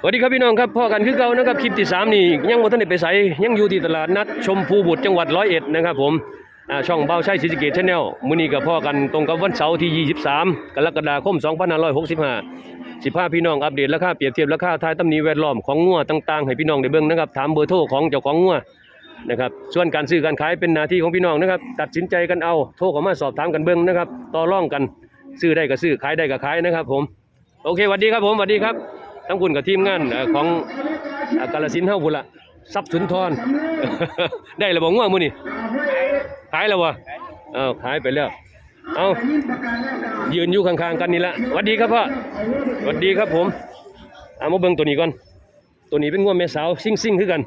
สวัสดีครับพี่น้องครับพ่อกันคือเก่านะครับคลิปที่สามนี่ยังบ่ทันได้ไปไสยังอยู่ที่ตลาดนัดชมพูบุตรจังหวัดร้อยเอ็ดนะครับผมอ่าช่องเบาใช้ศรีสะเกตชาแนลมื้อนี้กับพ่อกันตรงกับวันเสาร์ที่ 23 กรกฎาคม 2565สิพาพี่น้องอัปเดตราคาเปรียบเทียบราคาทายตำหนิแวดล้อมของงัวต่างๆ ให้พี่น้องได้เบิ่งนะครับถามเบอร์โทรของเจ้าของงัวนะครับส่วนการซื้อการขายเป็นหน้าที่ของพี่น้องนะครับตัดสินใจกันเอาโทรเข้ามาสอบถามกันเบิ่งนะครับต่อรองกันซื้อได้ก็ซื้อขายได้ก็ขายนะครับผมโอเคสวัสดีครับผมสวัสดีครับ ทั้งคุณกับทีมงานของกาลสินธุ์เฮาพุละทรัพย์สุนทร ได้แล้วบ่ง่วงมือนี่ขายแล้ววะเอ้าขายไปแล้ว เอายืนอยู่ข้างๆกันนี่ละสวัสดีครับพ่อสวัสดีครับผมเอามาเบิ่งตัวนี้ก่อน ตัวนี้เป็นง่วงแม่สาวซิ่งซิ่งคือกัน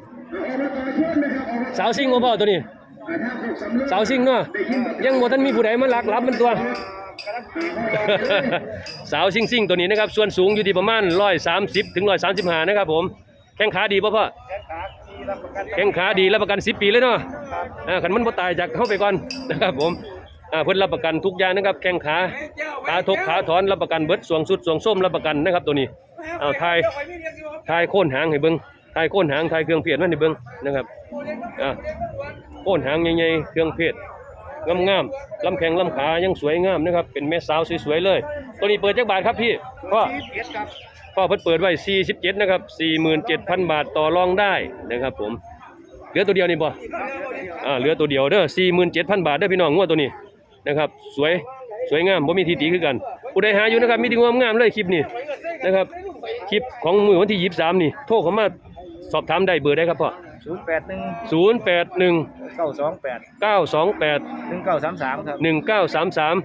สาวซิ่งบ่พ่อตัวนี้ สาวซิ่งเนาะยังบ่ทันมีผู้ใดมาลักรับมันตัว สาวซิ่งซิ่งๆตัวนี้นะครับ ส่วนสูงอยู่ที่ประมาณ130ถึง135นะครับผม แข้งขาดีป่ะพ่อ แข้งขาดีรับประกัน10ปีเลยเนาะอ่าคันมันบ่ตายจากเข้าไปก่อนนะครับผมอ่าเพิ่นรับประกันทุกอย่างนะครับ แข้งขาขาทกขาถอนรับประกันเบิดสวงสุดสวงส้มรับประกันนะครับตัวนี้เอาทายทายโค่นหางให้เบิ่งทายโค่นหางทายเครื่องเพชรมันให้เบิ่งนะครับอ่าโค่นหางใหญ่ๆเครื่องเพชร งามๆลำแข้งลำขายังสวยงามนะครับ เป็นแม่สาวสวยๆเลย ตัวนี้เปิดจักบาทครับพี่พ่อพ่อเพิ่นเปิดไว้47นะครับ47,000 บาทต่อรองได้นะครับผมเหลือตัวเดียวนี่บ่อ่าเหลือตัวเดียวเด้อ47,000 บาทเด้อพี่น้องงวดตัวนี้นะครับ สวยสวยงามบ่มีทีตีคือกันผู้ใดหาอยู่นะครับมีแต่งวงามๆเลยคลิปนี้นะครับคลิปของมื้อวันที่ 23 นี่ โทรเข้ามาสอบถามได้เบอร์ได้ครับพ่อ ศูนย์แปดหนึ่ง081เก้าสองแปด928หนึ่งเก้าสามสามครับหนึ่งเก้าสามสาม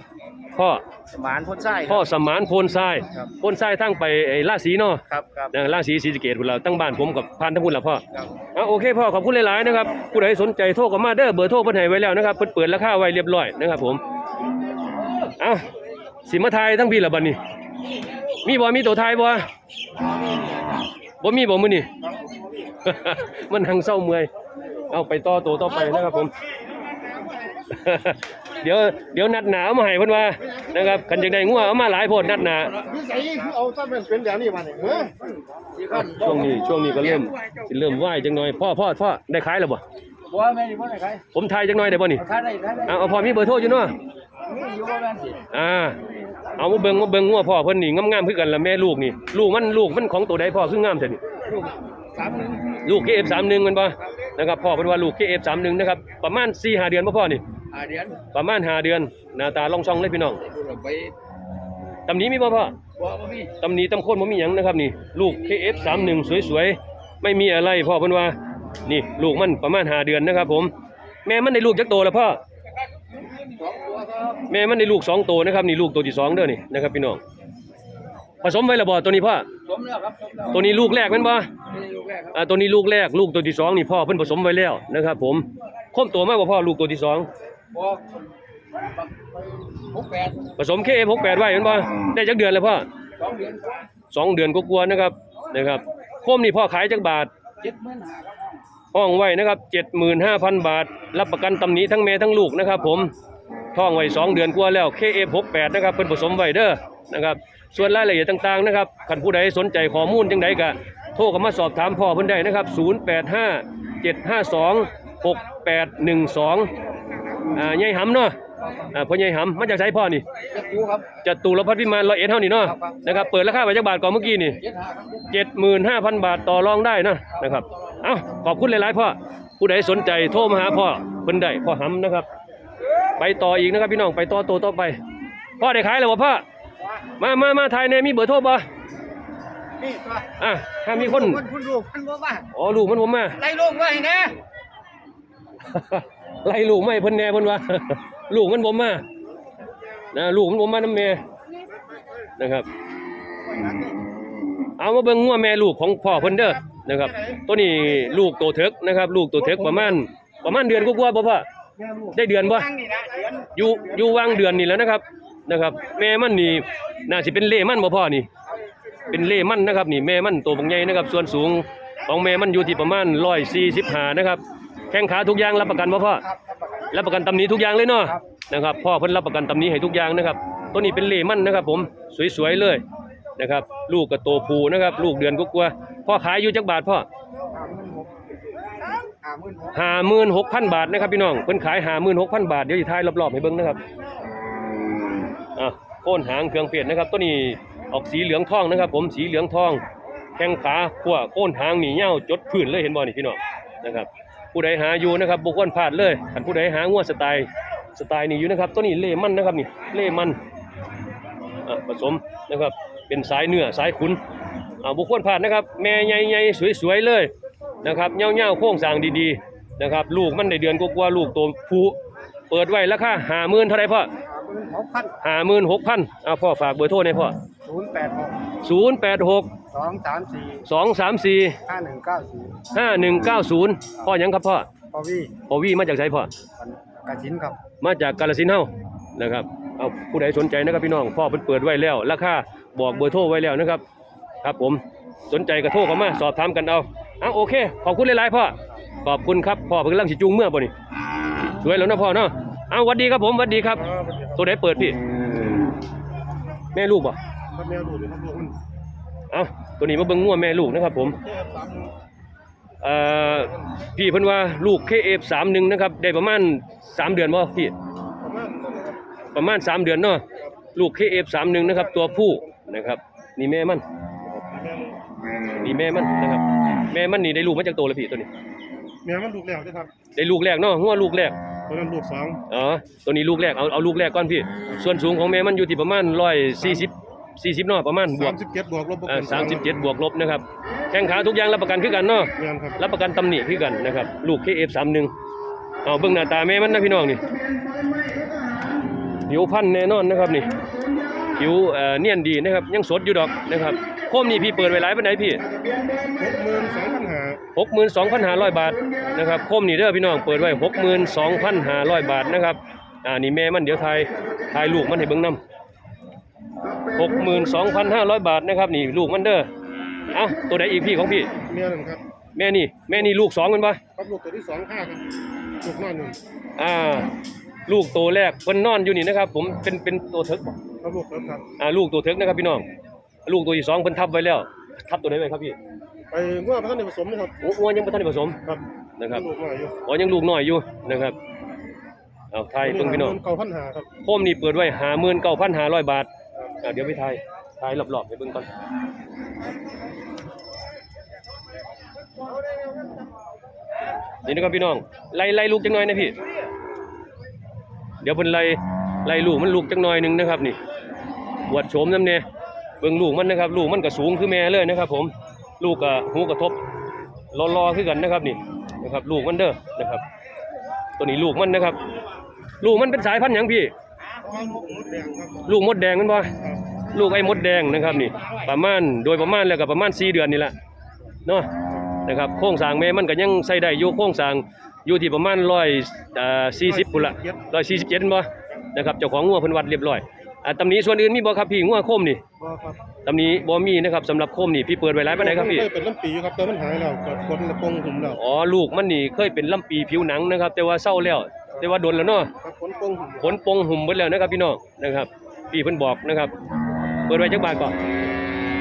พ่อสมานพ้นไส้พ่อสมานโพนทรายครับโพนทรายทั้งไปไอ้ราศีเนาะครับครับนะราศีศรีสะเกษพุ่นเราตั้งบ้านผมกับพันทั้งพุ่นละพ่อครับอะโอเคพ่อขอบคุณหลายๆนะครับผู้ใดสนใจโทรเข้ามาเด้อเบอร์โทรเพิ่นให้ไว้แล้วนะครับเพิ่นเปิดราคาไว้เรียบร้อยนะครับผมเอ้าสิมาทายทั้งพี่ละบัดนี้ มีบ่มีตัวทายบ่ บ่มีบ่มื้อนี้มันหังเศร้าเมื่อย เอาไปต่อตัวต่อไปนะครับผม เดี๋ยวเดี๋ยวนัดหนาเอามาให้เพิ่นว่านะครับคันจังไดงัวเอามาหลายโพดนัดหนา นิสัยคือเอาซะเป็นเป็นแบบนี้มาเนี่ยเฮ้ย ช่วงนี้ช่วงนี้ก็เริ่มสิเริ่มไหวจังหน่อยพ่อพ่อพ่อได้ขายแล้วบ่ บัวแม่นี่พ่อไหนใครผมทายจังหน่อยได้บ่นี่เอาท่าได้ท่าได้เอาเอาพ่อมีเบอร์โทรอยู่เนาะนี่อยู่ว่าแม่นสิอ่าเอามาเบิ่งมาเบิ่งงัวพ่อเพิ่นนี่งามๆคือกันละแม่ลูกนี่ ลูกมันลูกมันของตัวใดพ่อคืองามแท้นี่ลูกสามหนึ่งลูก KF31 มันบ่นะครับพ่อเพิ่นว่าลูก KF31 นะครับประมาณ4-5เดือนบ่พ่อนี่หาเดือนประมาณ5เดือนหน้าตาลองช่องเลยพี่น้องพูดออกไปตำหนี้มีบ่พ่อบัวบ่มีตำหนี้ตำโคนบ่มีหยังนะครับนี่ ลูก KF31 สวยๆไม่มีอะไรพ่อเพิ่นว่า นี่ลูกมันประมาณ5เดือนนะครับ ผม แม่มันได้ลูกจักโตแล้วพ่อสองตัวครับแม่มันได้ลูกสองโตนะครับนี่ลูกตัวที่สองเด้อนี่นะครับพี่น้องผสมไว้และบ่ตัวนี้พ่อสมแล้วครับสมแล้วตัวนี้ลูกแรกแม่นบ่นี่ลูกแรกครับอ่าตัวนี้ลูกแรกลูกตัวที่สองนี่พ่อเพิ่นผสมไว้แล้วนะครับ ผมคมตัวมากกว่าพ่อลูกตัวที่สองบัวหกแปดผสม KF68 ไว้แม่นบ่ได้จักเดือนแล้วพ่อสองเดือนกว่าสองเดือนก็กลัวาๆนะครับนะครับคมนี่พ่อขายจักบาทเจ็ดหมื่นห้าครับ ห้องไว้นะครับ75,000บาท รับประกันตำหนิทั้งแม่ทั้งลูกนะครับ ผมท้องไว้สองเดือนกว่าแล้ว KF68 นะครับเพิ่นผสมไว้เด้อนะครับส่วนรายละเอียดต่างๆนะครับคันผู้ใดสนใจข้อมูลจังใดก็โทรเข้ามาสอบถามพ่อเพิ่นได้นะครับ 085 752 6812 อ่าใหญ่หำเนาะอ่าพ่อใหญ่หำมาจากไสพ่อนี่เจ็ดยูครับจตุรพัฒน์พิมานร้อยเอ็ดเท่านี่เนาะนะครับเปิดราคาไว้จักบาทก่อนเมื่อกี้นี่เจ็ดห้าครับเจ็ดหมื่นห้าพันบาทต่อรองได้นะนะครับ เอ้าขอบคุณหลายๆพ่อผู้ใดสนใจโทรมาหาพ่อเพิ่นได้พ่อหำนะครับ ไปต่ออีกนะครับพี่น้องไปต่อตัวต่อไป พ่อได้ขายแล้วบ่พ่อมามามาไทยเนี่ยมีเบอร์โทรบ่นี่ตัวอะถ้ามีคนคนคุณลูกคนบ่ว่าอ๋อลูกมันผมมาไล่ลูกไว้นะไล่ลูกไม่เพิ่นแน่เพิ่นว่าลูกมันผมมานะลูกมันผมมาน้ำแม่นะครับ เอามาเบิ่งงัวแม่ลูกของพ่อเพิ่นเด้อ นะครับ ตัวนี้ลูกโตเถิกนะครับ ลูกโตเถิกประมาณประมาณเดือนกว่าๆบ่พ่อได้เดือนบ่ะอยู่อยู่วางเดือนนี่แล้วนะครับนะครับ แม่มันนี่น่าสิเป็นเล่มันบ่พ่อนี่ เป็นเล่มันนะครับนี่แม่มันตัวบางใหญ่นะครับ ส่วนสูงของแม่มันอยู่ที่ประมาณ145นะครับ แข้งขาทุกอย่างรับประกันบ่พ่อรับประกันตำหนี้ทุกอย่างเลยเนาะนะครับพ่อเพิ่นรับประกันตำหนี้ให้ทุกอย่างนะครับ ตัวนี้เป็นเล่มันนะครับ ผมสวยๆเลย นะครับ ลูกกระโตผูนะครับ ลูกเดือนกว่าๆพ่อขายอยู่จักบาทพ่อห้าหมื่นหกพันบาทนะครับพี่น้องเพิ่นขายห้าหมื่นหกพันบาทเดี๋ยวจะทายรอบๆให้เบิ่งนะครับอะโค่นหางเครื่องเปลี่ยนนะครับตัวนี้ออกสีเหลืองทองนะครับ ผมสีเหลืองทอง แข้งขาขั้วโค่นหางหนีเหี่ยวจดพื้นเลยเห็นบ่นี่พี่น้องนะครับผู้ใดหาอยู่นะครับบุคคลพลาดเลยอันผู้ใดหางวดสไตล์สไตล์นี้อยู่นะครับตัวนี้เล่มันนะครับนี่เล่มันอะผสมนะครับ เป็นสายเนื้อสายขุนอ่าบุคคลพลาดนะครับ แม่ใหญ่ๆสวยๆเลยนะครับเงี้ยวๆโค้งสร้างดีๆนะครับ ลูกมันได้เดือนกว่าๆลูกโตผู้เปิดไว้ราคาห้าหมื่นเท่าไหรพ่อห้าหมื่นหกพันห้าหมื่นหกพันอ่าพ่อฝากเบอร์โทรหน่อยพ่อศูนย์แปดหกศูนย์แปดหกสองสามสี่สองสามสี่ห้าหนึ่งเก้าศูนย์ห้าหนึ่งเก้าศูนย์พ่อหยังครับพ่อพอวี่พ่อวี่มาจากไสพ่อกระชินครับ มาจากกาฬสินธุ์เฮานะครับเอาผู้ใดสนใจนะครับพี่น้องพ่อเพิ่นเปิดไว้แล้วราคา บอกเบอร์โทรไว้แล้วนะครับ ครับผมสนใจก็โทรเข้ามาสอบถามกันเอาอะโอเค ขอบคุณหลายๆพ่อขอบคุณครับพ่อเพิ่นกำลังสิจูงเมื่อบ่นี่สวยแล้วนะพ่อเนาะเอาหวัดดีครับผมวัดดีครับ ตัวไหนเปิดพี่ แม่ลูกบ่ครับแมวดูดครับลูกมันเอาตัวนี้มาเบิ่งงัวแม่ลูกนะครับผมเอ่อพี่เพิ่นว่าลูก KF31 นะครับ ได้ประมาณสามเดือนบ่พี่ ประมาณนั้นนะครับประมาณ3เดือนเนาะลูก KF31 นะครับ ตัวผู้ นะครับนี่แม่มันแมวนี่แม่มันนะครับ แม่มันนี่ได้ลูกมาจากโตแล้วพี่ตัวนี้ แมวมันลูกแล้วนะครับได้ลูกแรกเนาะหัวลูกแรกตัวนั้นลูกสองอ๋อตัวนี้ลูกแรกเอาเอาลูกแรกก่อนพี่ ส่วนสูงของแม่มันอยู่ที่ประมาณ140 40เนาะประมาณบวสากมสิบเจ็ดบวกลบเอ่อ37บวกลบนะครับแข้งขาทุกอย่างรับประกันคือกันเนาะแมวครับรับประกันตำหนิคือกันนะครับลูก KF31 เอาเบิ่งหน้าตาแม่มันนะพี่น้องนี่ผิวพันธุ์แน่นอนนะครับนี่ ผิวเอ่อเนียนดีนะครับยังสดอยู่ดอกนะครับโคมนี่พี่เปิดไว้หลายปานใดพี่หกหมื่นสองพันห้า62,500บาทนะครับโคมนี่เด้อพี่น้องเปิดไว้62,500บาทนะครับอ่านี่แม่มันเดี๋ยวถ่ายถ่ายลูกมันให้เบิ่งนํ62,500บาทนะครับนี่ลูกมันเด้อเอ้าตัวใดอีกพี่ของพี่แมวหนึ่งครับแม่นี่แม่นี่ลูกสองแมันปะครับลูกตัวที่สองห้าครับลูกน้อยหนึ่งอ่า ลูกตัวแรกเพิ่นนอนอยู่นี่นะครับ ผมเป็นเป็นตัวเถิกบ่ ครับลูกครับครับอ่าลูกตัวเถิกนะครับพี่น้อง ลูกตัวที่สองเพิ่นทับไว้แล้ว ทับตัวไหนไว้ครับพี่ไปเมื่อพระท่านได้ผสมนะครับโอ้อ้วนยังบ่ทันได้ผสมครับนะครับลูกน้อยอยู่อ๋อยังลูกน้อยอยู่นะครับเอาทายเบิ่งพี่น้องเก้าพันห้าครับโคมนี่เปิดไว้59,500บาทอ่าเดี๋ยวไปทายทายรอบๆให้เบิ่งก่อนนี่นะครับพี่น้องไล่ไล่ลูกจังหน่อยนะพี่ เดี๋ยวเพิ่นไล่ไล่ลูกมันลูกจังหน่อยหนึงนะครับนี่ บวดโฉมนำแน่เบิ่งลูกมันนะครับ ลูกมันก็สูงคือแม่เลยนะครับ ผมลูกก็หูกระทบรอๆคือกันนะครับนี่นะครับ ลูกมันเด้อนะครับ ตัวนี้ลูกมันนะครับ ลูกมันเป็นสายพันธุ์หยังพี่ประมาณลูกมดแดงครับลูกมดแดงแมันบ่ครับลูกไอ้มดแดงนะครับนี่ ประมาณโดยประมาณแล้วก็ประมาณ4เดือนนี่แหละเนาะนะครับโครงสร้างแม่มันก็ยังใส่ได้อยู่โครงสร้างอยู่ที่ประมาณ100เอ่อ40พุ่นละ147บ่นะครับเจ้าของงัวเพิ่นวัดเรียบร้อย อ่าตำหนี้ส่วนอื่นมีบ่ครับพี่งัวโคมนี่บ่ครับตำหนี้บ่มีนะครับสำหรับโคมนี่พี่เปิดไว้หลายปานใดครับพี่มันเคยเป็นลำปีอยู่ครับแต่มันหายแล้วกดกดระปงผมแล้วอ๋อลูกมันนี่เคยเป็นลำปีผิวหนังนะครับ แต่ว่าเศร้าแล้ว แต่ว่าโดนแล้วเนาะครับขนปงผมขนปงหุ่มเบิดแล้วนะครับพี่น้องนะครับพี่เพิ่นบอกนะครับ เปิดไว้จักบาทก่อน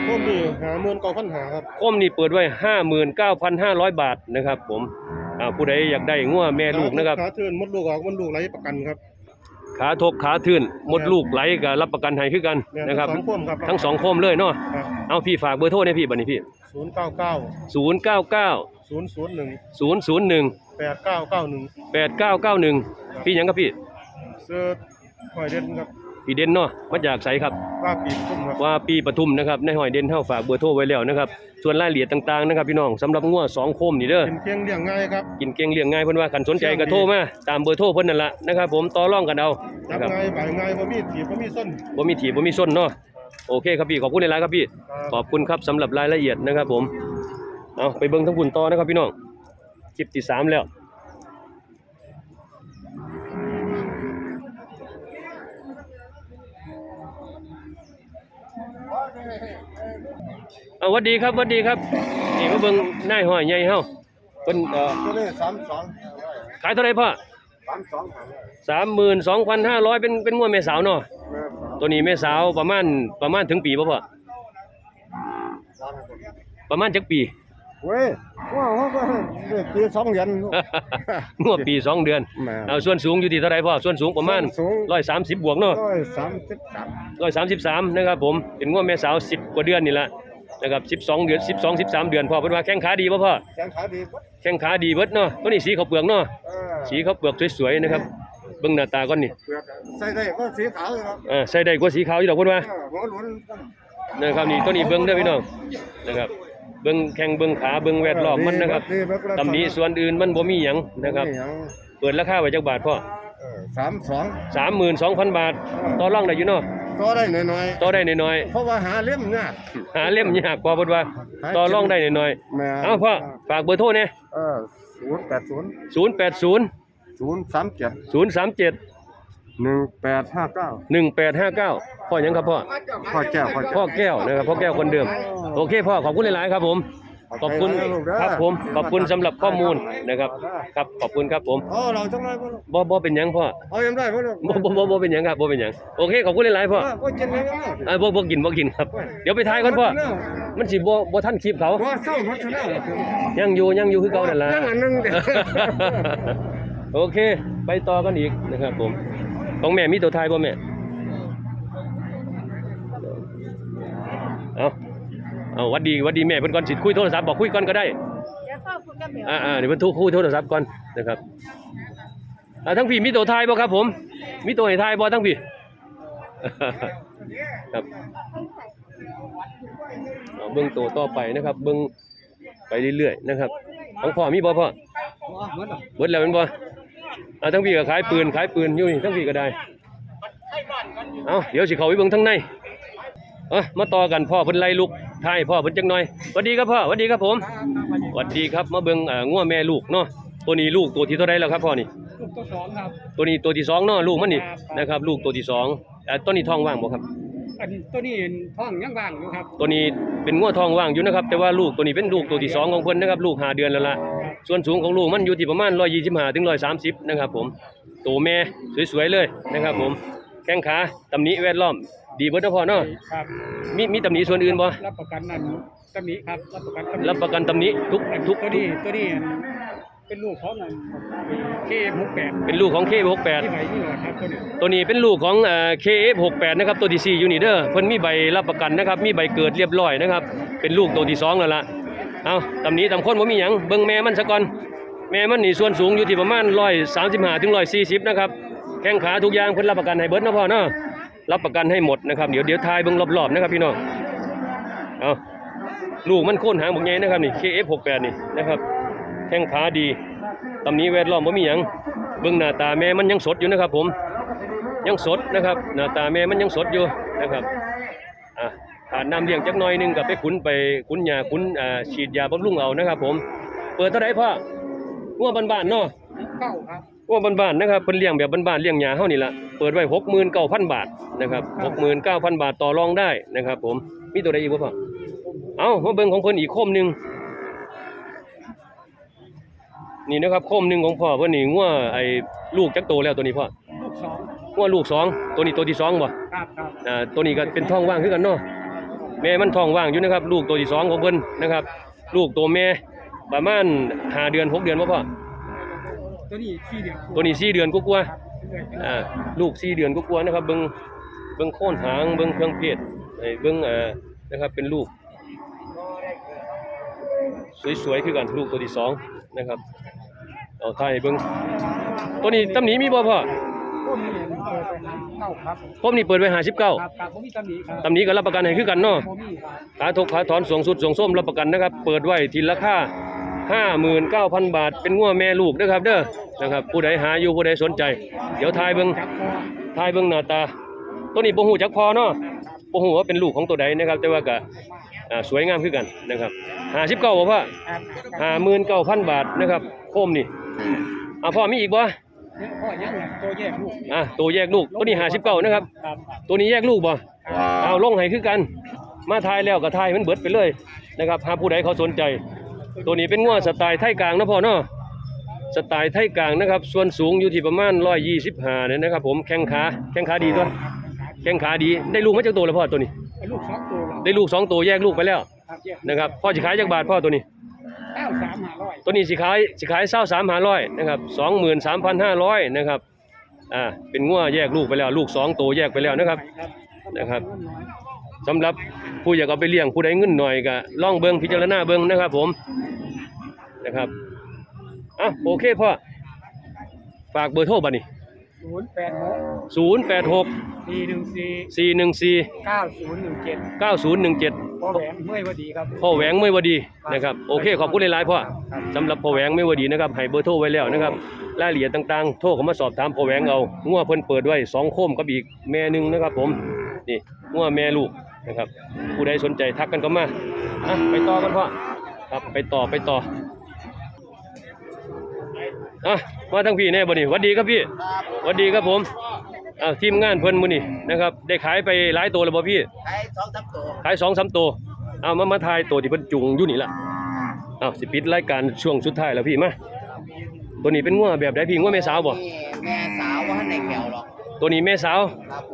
พวกนี้หาเมื่นเก้าพันหาครับโคมนี่เปิดไว้59,500 บาทนะครับ ผมอ่าผู้ใดอยากได้งัวแม่ลูกนะครับขาเทือนมดลูกออกมดลูกไรประกันครับ ขาทบขาทื่นมดลูกไหลก็รับประกันให้คือกันนะครับสองพ่วงครับทั้งสองโคมเลยเนาะครับเอาพี่ฝากเบอร์โทรให้พี่บัดนี้พี่ศูนย์เก้าเก้า099ศูนย์ศูนย์หนึ่ง001แปดเก้าเก้าหนึ่ง8991พี่หยังครับพี่เสื้อหอยเด่นครับพี่เด่นเนาะมาจากไสครับว่าปีกทุ่มครับว่าปีปทุมนะครับในหอยเด่นเท่าฝากเบอร์โทรไว้แล้วนะครับ ส่วนรายละเอียดต่างๆนะครับพี่น้องสำหรับงัวสองโคมนี่เด้อ เป็นเพียงเลี้ยงง่ายครับกินเก่งเลี้ยงง่ายเพิ่นว่าคันสนใจก็โทรมาตามเบอร์โทรเพิ่นนั่นละนะครับผมต่อรองกันเอาจันะบครับง่ายบ่ายง่ายบ่มีถีบบ่มีส้น บ่มีถีบบ่มีส้นเนาะโอเคครับพี่ขอบคุณหลายๆครับพี่ครับขอบคุณครับสำหรับรายละเอียดนะครับผมเอาไปเบิ่งทั้งคุณต่อนะครับพี่น้องคลิปที่สามแล้ว เอาหวัดดีครับหวัดดีครับนี่มาเบิ่งนายห้อยใหญ่เฮาเพิ่นเอ่อตัวนี้สามสองขายเท่าไหร่พ่อสามสองหาสามหมื่นสองพันห้าร้อยเป็นเป็นงวดแม่สาวเนาะแม่ตัวนี้แม่สาวประมาณประมาณถึงปีป่ะพ่อสามคนประมาณจักปี เว้ยว่าเขาก็เด็กปีสองเดือนงวดปีสองเดือนแม่เอาส่วนสูงอยู่ที่เท่าไหรพ่อส่วนสูงประมาณสูง ร้อยสามสิบบวกเนาะ ร้อยสามสิบสามร้อยสามสิบสามนะครับผมเป็นงวดแม่สาวสิบกว่าเดือนนี่แหละ นะครับสิบสองเดือนสิบสองสิบสามเดือนพ่อเป็นว่าแข้งขาดีป่ะพ่อแข้งขาดีปุ๊บแข้งขาดีเบิดเนาะตัวนี้สีขาวเปลือกเนาะเออสีขาวเปลือกสวยๆนะครับเบิ่งหน้าตาก่อนนี่เปลือกใส่ได้ก็สีขาวเลยครับอ่าใส่ได้กว่าสีขาวอยู่ดอกเพิ่นว่าเออหัวหลุนนะครับนี่ตัวนี้เบิ่งเด้อพี่น้องนะครับเบิ่งแข้งเบิ่งขาเบิ่งแวดล้อมมันนะครับตำหนิส่วนอื่นมันบ่มีหยังนะครับเปิดราคาไว้จักบาทพ่อสามสอง 32,000 บาทต่อรองได้อยู่เนาะ ก็ได้หน่อยต่อได้น้อยๆ เพราะว่าหาเล่มยากๆหาเล่มยากกว่าเพิ่นว่าต่อรองได้น้อยแม่ๆเอ้าพ่อฝากเบอร์โทรแหน่เออศูนย์แปดศูนย์080 ศูนย์สามเจ็ด037 หนึ่งแปดห้าเก้า1859พ่อหยังครับพ่อ พ่อแก้วพ่อพ่แก้วอแก้วนะครับพ่อแก้วคนเดิม โอเคพ่อขอบคุณหลาย ๆ ครับผม ขอบคุณครับผมขอบคุณสำหรับข้อมูลนะครับ ครับขอบคุณครับผมอ๋อเราจังไรพ่อบ่บ่เป็นหยังพ่อเอายังได้พ่อลูกบ่บ่บ่บ่เป็นหยังครับบ่เป็นหยังโอเคขอบคุณหลายๆพ่อพ่อกินอะไรบ้างเอ้ยบ่บ่กินบ่กินครับ เดี๋ยวไปทายก่อนพ่อมันสิบ่บ่ทันคลิปเขาพ่อเศร้าพัฒนายังอยู่ยังอยู่คือเก่านั่นล่ะยังอันหนึงเด็โอเค ไปต่อกันอีกนะครับผมของแม่มีตัวทายบ่แม่เอา เอาหวัดดีหวัดดีแม่เพิ่นก่อนสิคุยโทรศัพท์บอกคุยก่อนก็ได้เดี๋ยวเข้าคุยกับเดี๋ยวอ่าอ่าเดี๋ยวเพิ่นโทรคุยโทรศัพท์ก่อนนะครับอ่าทั้งพี่มีตัวทายบ่ครับผม มีตัวให้ทายบ่ทั้งพี่ ครับเอาเบิ่งตัวต่อไปนะครับ เบิ่งไปเรื่อยๆนะครับของพ่อมีบ่พ่อเบิดแล้วแม่นบ่อ่าทั้งพี่ก็ขายปืนขายปืนอยู่นี่ทั้งพี่ก็ได้เอาเดี๋ยวสิเข้าไปเบิ่งทั้งในเอ้อมาต่อกันพ่อเพิ่นไล่ลูก ทายพ่อเพิ่นจักหน่อยสวัสดีครับพ่อสวัสดีครับผมสวัสดีครับมาเบิ่งอ่างัวแม่ลูกเนาะตัวนี้ลูกตัวที่เท่าไรแล้วครับพ่อนี่ ลูกตัวสองครับ ตัวนี้ตัวที่สองเนาะลูกมันนี่ครับ นะครับ ลูกตัวที่สองอ่าตัวนี้ท้องว่างบ่ครับ อันตัวนี้ท้องยังว่างอยู่ครับตัวนี้เป็นงัวท้องว่างอยู่นะครับแต่ว่าลูกตัวนี้เป็นลูกตัวที่สองของเพิ่นนะครับลูกห้าเดือนแล้วล่ะส่วนสูงของลูกมันอยู่ที่ประมาณ125ถึง130นะครับผมตัวแม่สวยๆเลยนะครับผมแข้งขาตำหนิแวดล้อม ดีเบิดเนาะพ่อเนาะครับมีมีตำหนิส่วนอื่นบ่รับประกันนั่นตำหนิครับรับประกันตำหนิรับประกันตำหนิทุกอันทุกตัวนี้ตัวนี้เป็นลูกของนั่นเคมุกแปดเป็นลูกของ K68 ที่ไหนนี่แหละครับตัวนี้ตัวนี้เป็นลูกของเอ่อ KF68 นะครับตัวที่4อยู่นี่เด้อเพิ่นมีใบรับประกันนะครับมีใบเกิดเรียบร้อยนะครับเป็นลูกตัวที่สองแล้วล่ะเอาตำนี้ตำคนบ่มีหยังเบิ่งแม่มันซะก่อนแม่มันนี่ส่วนสูงอยู่ที่ประมาณ135ถึง140นะครับแข้งขาทุกอย่างเพิ่นรับประกันให้เบิดเนาะพ่อเนาะ รับประกันให้หมดนะครับเดี๋ยวเดี๋ยวทายเบิ่งรอบๆนะครับพี่น้องเอาลูกมันโค่นหางบักใหญ่นะครับนี่ KF68 นี่นะครับแข้งขาดีตำนี้แวดล้อมบ่ามีหยังเบิ่งหน้าตาแม่มันยังสดอยู่นะครับ ผมยังสดนะครับหน้าตาแม่มันยังสดอยู่นะครับอะขาดน้ำเลี้ยงจักหน่อยหนึงกับไปขุนไปขุนยาขุนอ่าฉีดยาบำรุงเอานะครับ ผม เปิดเท่าไหร่พ่องัวบ้านๆเนาะเก้าครับ งัวบ้านๆนะครับเพิ่นเลี้ยงแบบบ้านๆเลี้ยงหญ้าเฮานี่ล่ะเปิดไว้69,000บาทนะครับ69,000บาทต่อรองได้นะครับ ผมมีตัวใดอีกบ่พ่อเอามาเบิ่งของเพิ่นอีกโคมหนึงนี่นะครับโคมหนึงของพ่อเพิ่นนี่งัวไอ้ลูกจักโตแล้วตัวนี้พ่อลูกสองงัวลูกสองตัวนี้ตัวที่สองบ่ครับครับอ่าตัวนี้ก็เป็นท้องว่างคือกันเนาะแม่มันท้องว่างอยู่นะครับ ลูกตัวที่สองของเพิ่นนะครับ ลูกตัวแม่ประมาณห้าเดือนหกเดือนบ่พ่อ ตัวนี้สี่เดือนตัวนี้สี่เดือนกว่าครับเรื่อยๆอ่าลูกสี่เดือนกว่าๆนะครับ เบิ่งเบิ่งโค่นหางเบิ่งเครื่องเพศไอ้เบิ่งอ่านะครับเป็นลูก สวยๆคือกันลูกตัวที่สองนะครับเอาถ่ายให้เบิ่งตัวนี้ตำหนิมีบ่พ่อพวกนี้เปิดไปหาเก้าครับผมนี่เปิดไว้ห้าสิบเก้าครับครับผมมีตำหนิครับตำหนิก็รับประกันให้คือกันเนาะผมมีครับขาทกขาถอนสวงสุดสวงส้มรับประกันนะครับ เปิดไว้ทีราคา 59,000 บาท เป็นงัวแม่ลูกนะครับเด้อนะครับผู้ใดหาอยู่ผู้ใดสนใจ เดี๋ยวทายเบิ่งจับคอทายเบิ่งหน้าตา ตัวนี้บ่ฮู้จักพอเนาะบ่ฮู้ว่าเป็นลูกของตัวใดนะครับ แต่ว่าก็อ่าสวยงามคือกันนะครับ59บ่พ่อครับ59,000 บาทนะครับโคมนี่อ่าพ่อมีอีกบ่เนี่ยพ่อยังเนี่ยตัวแยกลูกอะตัวแยกลูกตัวนี้59นะครับครับ ตัวนี้แยกลูกบ่ครับเอาลงให้คือกัน มาทายแล้วก็ทายมันเบิดไปเลยนะครับหาผู้ใดเขาสนใจ ตัวนี้เป็นงัวสไตล์ไทยกลางนะพ่อเนาะสไตล์ไทยกลางนะครับ ส่วนสูงอยู่ที่ประมาณ125เนี่ยนะครับ ผมแข้งขาแข้งขาดีตัวแข้งขาดีได้ลูกมาจากตัวแล้วพ่อตัวนี้ไอ้ลูกสองตัวเราได้ลูกสองตัวแยกลูกไปแล้วครับแยกนะครับพ่อสิขายจักบาทพ่อตัวนี้เก้าสามห้าร้อยตัวนี้สิขายสิขายเศร้าสามหาร้อยนะครับสองหมื่นสามพันห้าร้อยนะครับอ่าเป็นงัวแยกลูกไปแล้ว ลูกสองตัวแยกไปแล้วนะครับครับนะครับเงินน้อย สำหรับผู้อยากเอาไปเลี้ยงผู้ใดเงินหน่อยก็ล่องเบิงพิจารณาเบิงนะครับ ผมนะครับอะโอเคพ่อฝากเบอร์โทรบัดนี้ศูนย์แปดหกศูนย์แปดหกสี่หนึ่งสี่สี่หนึ่งสี่เก้าศูนย์หนึ่งเจ็ดเก้าศูนย์หนึ่งเจ็ดพ่อแหวนเมื่อยวดีครับพ่อแหวงไม่วดีนะครับโอเคขอบคุณหลายๆพ่อครับสำหรับพ่อแหวงไม่วดีนะครับให้เบอร์โทรไว้แล้วนะครับรายละเอียดต่างๆ โทรเข้ามาสอบถามพ่อแหวงเอางัวเพิ่นเปิดไว้สองโคมกับอีกแม่หนึงนะครับ ผมนี่งัวแม่ลูก นะครับ ผู้ใดสนใจทักกันก็มาอะไปต่อกันพ่อครับไปต่อไปต่ออะมาทั้งพี่แน่บ่นี่หวัดดีครับพี่หวัดดีครับผมอ่าทีมงานเพิ่นมื้อนี้นะครับ ได้ขายไปหลายตัวแล้วบ่พี่ ขายสองสามตัวขายสองสามตัวเอามามาทายตัวที่เพิ่นจุงอยู่นี่ล่ะเอาสิปิดรายการช่วงสุดท้ายแล้วพี่มาตัวนี้เป็นงัวแบบใดพี่งัวแม่สาวบ่นี่แม่สาวว่าในแขวหรอก ตัวนี้แม่สาว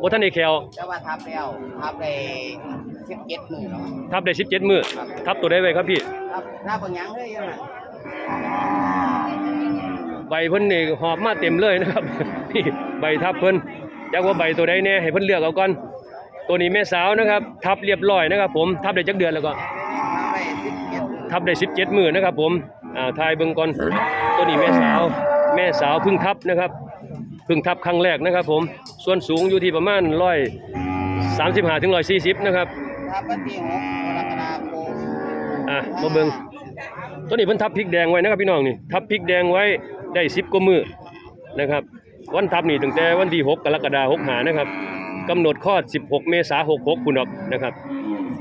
บ่ทันได้แขวแต่ว่าทับแล้วทับได้สิบเจ็ดหมื่นหรอกทับได้17มื้อทับตัวใดไว้ครับพี่ทับทับบางอย่างเลยยังไงใบเพิ่นนี่หอบมาเต็มเลยนะครับพี่ใบทับเพิ่นจักว่าใบตัวใดแน่ให้เพิ่นเลือกเอาก่อนตัวนี้แม่สาวนะครับ ทับเรียบร้อยนะครับ ผมทับได้จักเดือนแล้วก็ทับได้สิบเจ็ดหมื่นทับได้17มื้อนะครับ ผมอ่าทายเบิ่งก่อนตัวนี้แม่สาว แม่สาวเพิ่งทับนะครับเพิ่งทับครั้งแรกนะครับ ผม ส่วนสูงอยู่ที่ประมาณ135ถึง140นะครับทับวันที่หกกรกฎาคมอะมาเบิงตัวนี้เพิ่นทับพริกแดงไว้นะครับพี่น้องนี่ทับพริกแดงไว้ได้10กว่ามือนะครับ วันทับนี่ตั้งแต่วันที่6กกรกฎาคม65นะครับกำหนดคลอด 16 เมษายน66พุ่นออกนะครับ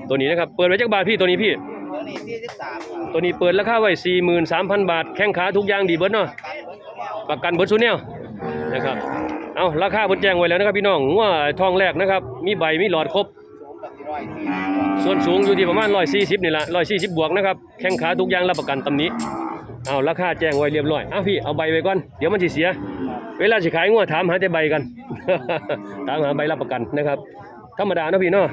ตัวนี้นะครับ เปิดไว้จักบาทพี่ตัวนี้พี่ ตัวนี้สี่สิบสามตัวนี้เปิดราคาไว้ 43,000 บาท แข้งขาทุกอย่างดีเบิดเนาะการเบิร์ดเขาแล้วประกันเบิดซุแนว นะครับ เอาราคาเพิ่นแจ้งไว้แล้วนะครับพี่น้องงัวทองแรกนะครับ มีใบมีหลอดครบสูงกับที่ร้อยสี่สิบส่วนสูงอยู่ที่ประมาณ140นี่ละ140 บวกนะครับ แข้งขาทุกอย่างรับประกันตำนี้ เอาราคาแจ้งไว้เรียบร้อยเอาพี่เอาใบไว้ก่อน เดี๋ยวมันสิเสีย เวลาสิขายงัวถามหาแต่ใบกันถามหาใบรับประกันนะครับ ธรรมดาเนาะพี่เนาะ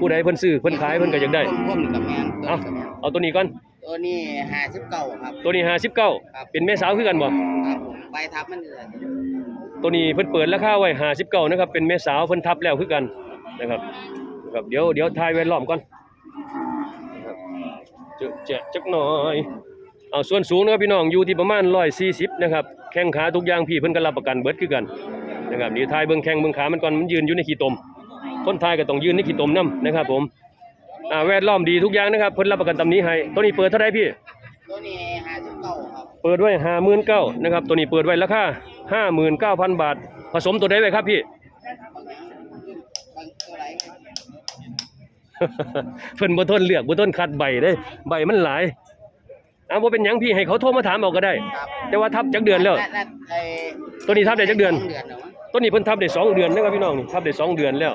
ผู้ใดเพิ่นซื้อเพิ่นขายเพิ่นก็อยากได้ต้นกับแมนต้เอานกับแมนเอาตัวนี้ก่อน ตัวนี้ห้าสิบเก้าครับ ตัวนี้ครับ59เป็นแม่สาวคือกันบ่ครับผม ใบทับมันเหลือตัวนี้เพิ่นเปิดราคาไว้59นะครับ เป็นแม่สาวเพิ่นทับแล้วคือกันนะครับนะครับเดี๋ยวเดี๋ยวทายไว้ล้อมก่อนนะครับเจะแจะจักหน่อยเอาส่วนสูงนะครับพี่น้องอยู่ที่ประมาณ140นะครับแข้งขาทุกอย่างพี่เพิ่นก็รับประกันเบิดคือกันนะครับเดี๋ยวทายเบิ่งแข้งเบิ่งขามันก่อนมันยืนอยู่ในขี้ตมคนทายก็ต้องยืนในขี้ตมนํนะครับผมอ่าแวดล้อมดีทุกอย่างนะครับเพิ่นรับประกันตำนี้ให้ตัวนี้เปิดเท่าไหร่พี่ตัวนี้ เปิดไว้ห้าหมื่นเก้านะครับ ตัวนี้เปิดไว้ราคาห้าหมื่นเก้าพันบาท ผสมตัวใดไว้ครับพี่บางตัวไหนเพิ่นบ่ทนเลือกบ่ทนคัดใบเด้ใบมันหลายอ่าบ่เป็นหยังพี่ให้เขาโทรมาถามเอาก็ได้ครับแต่ว่าทับจักเดือนแล้วและและไอ้ตัวนี้ทับได้จักเดือนสงเดือนแล้วมั้งตัวนี้เพิ่นทับได้สองเดือนนะครับพี่น้องนี่ทับได้สองเดือนแล้ว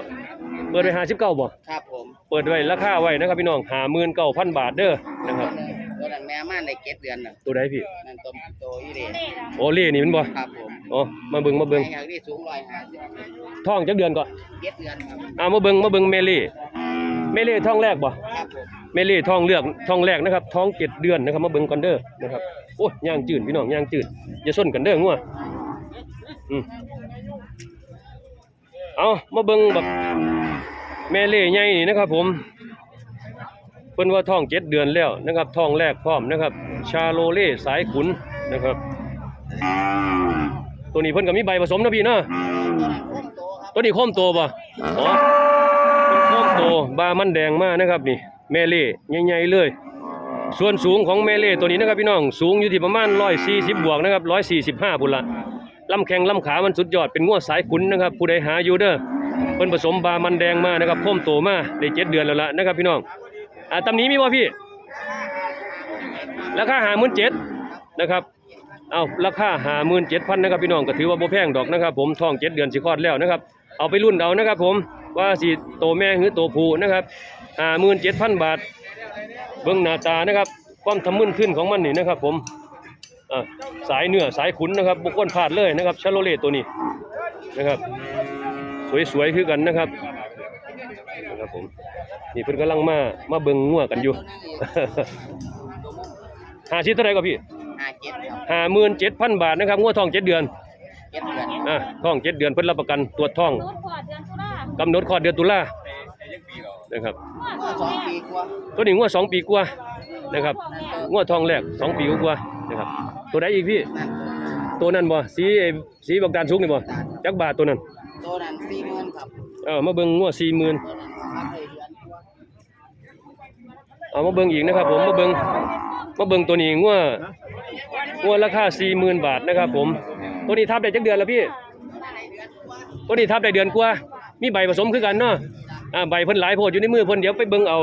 เปิดไว้59บ่ครับผม เปิดไว้ราคาไว้นะครับพี่น้อง59,000บาทเด้อนะครับ ตัวนั้นแม่ม่านได้เจ็ดเดือนน่ะตัวใดพี่ นั่นตัวตัวอีเดโอเล่นี่มันบ่ครับผมอ๋อมาเบิ่งมาเบิ่งแม่อยากได้สูงร้อยห้าสิบท้องจักเดือนก่อนเจ็ดเดือนครับอ่ามาเบิ่งมาเบิ่งเมเล่เมเล่ท้องแรกบ่ครับผมเมเล่ท้องเลือกท้องแรกนะครับ ท้องเจ็ดเดือนนะครับ มาเบิ่งกันเด้อนะครับโอ้ยย่างจืดพี่น้องย่างจืดอย่าส้นกันเด้องัวอืมเอามาเบิ่งแบบแม่เล่ใหญ่นี่นะครับ ผมเพิ่นว่าท้องเจ็ดเดือนแล้วนะครับท้องแรกพร้อมนะครับ ชาโลเล่สายขุนนะครับ ตัวนี้เพิ่นก็มีใบผสมนะพี่เนาะตัวนี้โค้มโตบ่อ๋อโค้มโตบามันแดงมากนะครับนี่แม่เล่ใหญ่ๆเลย ส่วนสูงของแม่เล่ตัวนี้นะครับพี่น้องสูงอยู่ที่ประมาณ140บบวกนะครับ145พุ่นละลำแข้งลำขามันสุดยอดเป็นงวดสายขุนนะครับผู้ใดหาอยู่เด้อเพิ่นผสมบามันแดงมานะครับโค้มโตมาได้เจ็ดเดือนแล้วละนะครับพี่น้อง อ่าตำนี้มีบ่พี่ ราคา57,000นเจ็ดนะครับ เอาราคาหาหมื่นเจ็ดพันนะครับพี่น้องก็ถือว่าโบแพงดอกนะครับ ผมท้องเจ็ดเดือนสิคลอดแล้วนะครับ เอาไปรุ่นเอานะครับ ผมว่าสิโตแม่หรือโตผูนะครับหาหมื่นเจ็ดพันบาท เบิ่งหน้าตานะครับ ความทำมึนขึ้นของมันนี่นะครับ ผมอ่าสายเนื้อสายขุนนะครับบุคคลพลาดเลยนะครับชาโลเลตตัวนี้นะครับ สวยๆคือกันนะครับนะครับผม นี่เพิ่นกำลังมามาเบิ่งงัวกันอยู่ หาชิดเท่าไหร่ก็พี่ห้าเจ็ดครับห้าหมื่นเจ็ดพันบาทนะครับงัวทองเจ็ดเดือนเจ็ดเดือนอะท้องเจ็ดเดือนเพิ่นรับประกันตรวจท้องรถขวดเดือนตุลากำหนดคลอดเดือนตุลานะครับสองปีกว่าตัวนี้งัวสองปีกว่านะครับงัวทองแรกสองปีกว่านะครับ ตัวใดอีกพี่ ตัวนั้นบ่สีสีบักดานสุกนี่บ่จักบาทตัวนั้นตัวนั้นสี่หมื่นครับเออมาเบิ่งงัวสี่หมื่น เอามาเบิ่งอีกนะครับ ผมมาเบิ่งมาเบิ่งตัวนี้งัวงัวราคาสี่หมื่นบาทนะครับ ผมตัวนี้ทับได้จักเดือนแล้วพี่ตัวนี้ทับได้เดือนกว่ามีใบผสมคือกันเนาะอ่าใบเพิ่นหลายโพดอยู่ในมือเพิ่นเดี๋ยวไปเบิ่งเอา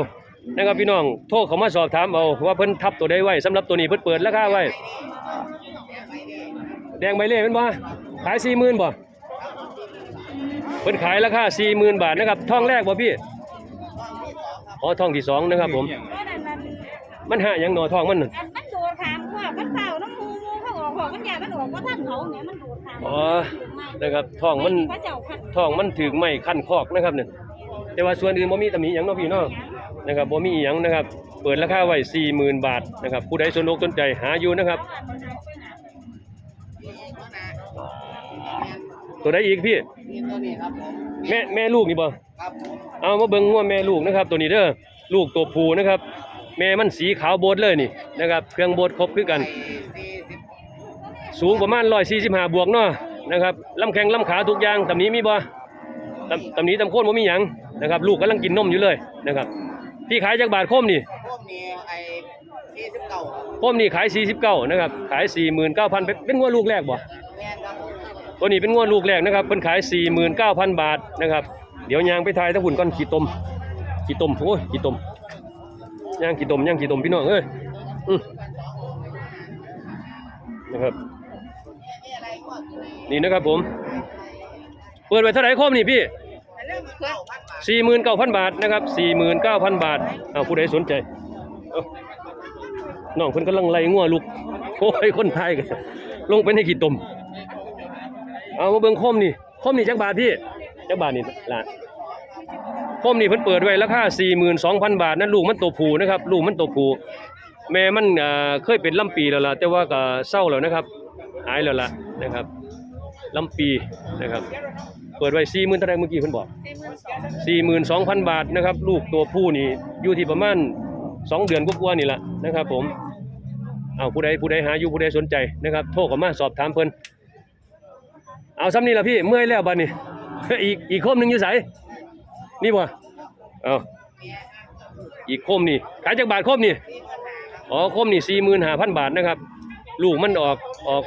นะครับพี่น้องโทรเขามาสอบถามเอาว่าเพิ่นทับตัวใดไว้สำหรับตัวนี้เพิ่นเปิดราคาไว้แดงใบเล่เป็นบ่ขาย40,000บ่เพิ่นขายราคา40,000บาทนะครับทองแรกบ่พี่ อ๋อทองที่สองนะครับผมเพราะนั้นมันมันหาหยังหนอทองมันน่ะอันมันโดดขามพวกมันเฝ้าน้ำมูมูเขาออกพวกมันยามันออกว่าท่านเขาเนี่ยมันโดดขามอ๋อนะครับทองมันพระเจ้าพัดทองมันถึงไม่ขั้นคอกนะครับเนี่ยแต่ว่าส่วนอื่นบ่มีตำหนิหยังเนาะพี่เนาะนะครับบ่มีอีหยังนะครับ เปิดราคาไว้40,000 บาทนะครับผู้ใดสนอกสนใจหาอยู่นะครับ ตัวใดอีกพี่ นี่ตัวนี้ครับผมแม่แม่ลูกนี่บ่ครับผม เอามาเบิ่งงัวแม่ลูกนะครับ ตัวนี้เด้อลูกตัวผู้นะครับ แม่มันสีขาวโบดเลยนี่นะครับเครื่องโบดครบคือกันสี่สิบสูงประมาณ145บวกเนาะนะครับลำแข้งลำขาทุกอย่างตำหนี้มีบ่ตำตำหนี้ตำโคนบ่มีหยังนะครับ ลูกกำลังกินนมอยู่เลยนะครับ พี่ขายจากบาทโคมนี่พวกนี้ไอ้สี่สิบเก้าครับโคมนี่ขาย49นะครับขาย49,000เป็นเป็นงวดลูกแรกบ่แม่นครับผมตัวนี้เป็นงวดลูกแรกนะครับเพิ่นขาย49,000บาทนะครับ เดี๋ยวยางไปทายตะหุ่นก่อนขี้ตมขี้ตมโอ้ยขี้ตมย่างขี้ตมย่างขี้ตมพี่น้องเอ้ยนะครับนี่นะครับผม เปิดไว้เท่าไหร่โคมนี่พี่สี่หมื่นเก้าพันบาทนะครับสี่หมื่นเก้าพันบาทเอาผู้ใดสนใจน้องเพิ่นกำลังไล่งัวลูกโอ้ยคนไทยกันลงไปในขี้ตม เอามาเบิ่งคมนี่คมนี่จักบาทพี่ จักบาทนี่ล่ะโคมนี่เพิ่นเปิดไว้ราคา42,000 บาทนั่นลูกมันตัวผู้นะครับ ลูกมันตัวผู้แม่มันเคยเป็นลำปีแล้วล่ะแต่ว่าก็เศร้าแล้วนะครับ หายแล้วล่ะนะครับลำปีนะครับ เปิดไว้40,000เท่าไรเมื่อกี้เพิ่นบอก42,000บาทนะครับ ลูกตัวผู้นี่อยู่ที่ประมาณ2เดือนกว่าๆนี่แหละนะครับ ผมเอาผู้ใดผู้ใดหาอยู่ผู้ใดสนใจนะครับ โทรเข้ามาสอบถามเพิ่นเอาซ้ำนี่ละพี่เมื่อยแล้วบัดนี้ อีกอีกโคมหนึ่งอยู่ไสนี่บ่เอาอีกโคมนี่ขายจากบาทโคมนี่อ๋อโคมนี่45,000บาทนะครับ ลูกมันออกออก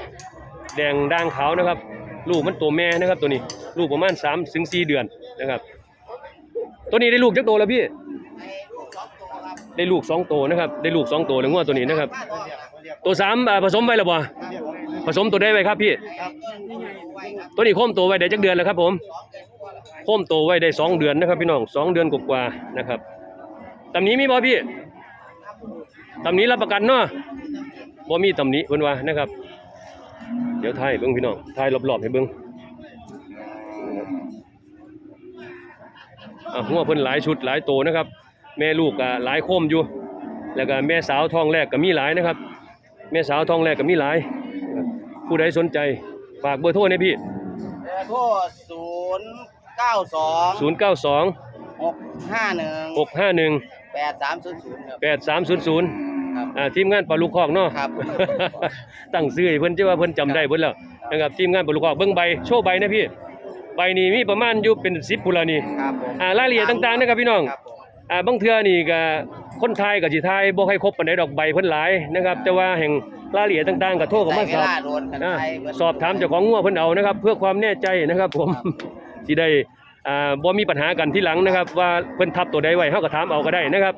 แดงด่างขาวนะครับ ลูกมันตัวแม่นะครับ ตัวนี้ลูกประมาณ3ถึง4เดือนนะครับ ตัวนี้ได้ลูกจักโตแล้วพี่ได้ลูกสองโตนะครับ ได้ลูกสองโตแล้วงัวตัวนี้นะครับ ตัวสามผสมไว้แล้วบ่ผสมตัวได้ไว้ครับพี่ตัวนี้โค้มโตไว้ได้จักเดือนแล้วครับ ผมโค้มโตไว้ได้สองเดือนนะครับ พี่น้องสองเดือนกว่าๆนะครับตำนี้มีบ่พี่ตำนี้รับประกันเนาะบ่มีตำนี้เพิ่นว่านะครับ เดี๋ยวถ่ายเบิ่งพี่น้องถ่ายรอบๆให้เบิ่งอะหัวเพิ่นหลายชุดหลายโตนะครับ แม่ลูกก็หลายโคมอยู่ แล้วก็แม่สาวท้องแรกก็มีหลายนะครับ แม่สาวท้องแรกก็มีหลาย ผู้ใดสนใจฝากเบอร์โทรให้พี่ เบอร์โทรศูนย์เก้าสอง092 หกห้าหนึ่ง651 แปดสามศูนย์ศูนย์ครับ 8300ครับอ่าทีมงานปลาลูกคอกเนาะ ครับ ตั้งชื่อให้เพิ่นจะว่าเพิ่นจำได้เพิ่นแล้วนะครับทีมงานปลาลูกคอกเบิ่งใบโชว์ใบนะพี่ ใบนี้มีประมาณอยู่เป็น10พุ่นละนี่ ครับผมอ่ารายละเอียดต่างๆนะครับพี่น้อง ครับผม อ่าบางเทื่อนี่ก็คนไทยก็สิทายบ่ค่อยครบปานใดดอกใบเพิ่นหลายนะครับ แต่ว่าแห่งรายละเอียดต่างๆก็โทรเข้ามาใส่สเวอบลาโดนกันอ่าไปเบิดสอบถามเจ้าของงัวเพิ่นเอานะครับ เพื่อความแน่ใจนะครับผมสิได้อ่าบ่มีปัญหากันที่หลังนะครับ ว่าเพิ่นทับตัวใดไว้เฮาก็ถามเอาก็ได้นะครับ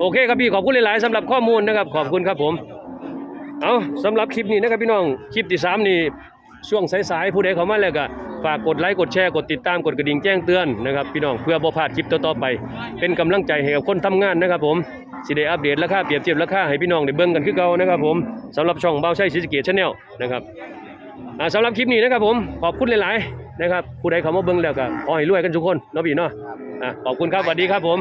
โอเคครับพี่ขอบคุณหลายๆสำหรับข้อมูลนะครับ ขอบคุณครับผม เอาสำหรับคลิปนี้นะครับพี่น้องคลิปที่สามนี่ช่วงสายๆผู้ใดเข้ามาแล้วก็ ฝากกดไลค์กดแชร์กดติดตามกดกระดิ่งแจ้งเตือนนะครับพี่น้องเพื่อบ่พลาดคลิปต่อๆไป เป็นกำลังใจให้กับคนทำงานนะครับผมสิได้อัปเดตราคาเปรียบเทียบราคาให้พี่น้องได้เบิ่งกันคือเก่านะครับผมสำหรับช่องเบาใช้ศรีสะเกษชาแนลนะครับอ่าสำหรับคลิปนี้นะครับผมขอบคุณหลายๆนะครับผู้ใดเข้ามาเบิ่งแล้วก็ขอให้รวยกันทุกคนเนาะพี่เนาะอ่าขอบคุณครับสวัสดีครับผม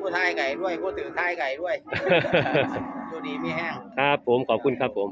ผู้ทายไก่ด้วยผู้ถือทายไก่ด้วยตัวดีมีแห้ง ครับผมขอบคุณครับผม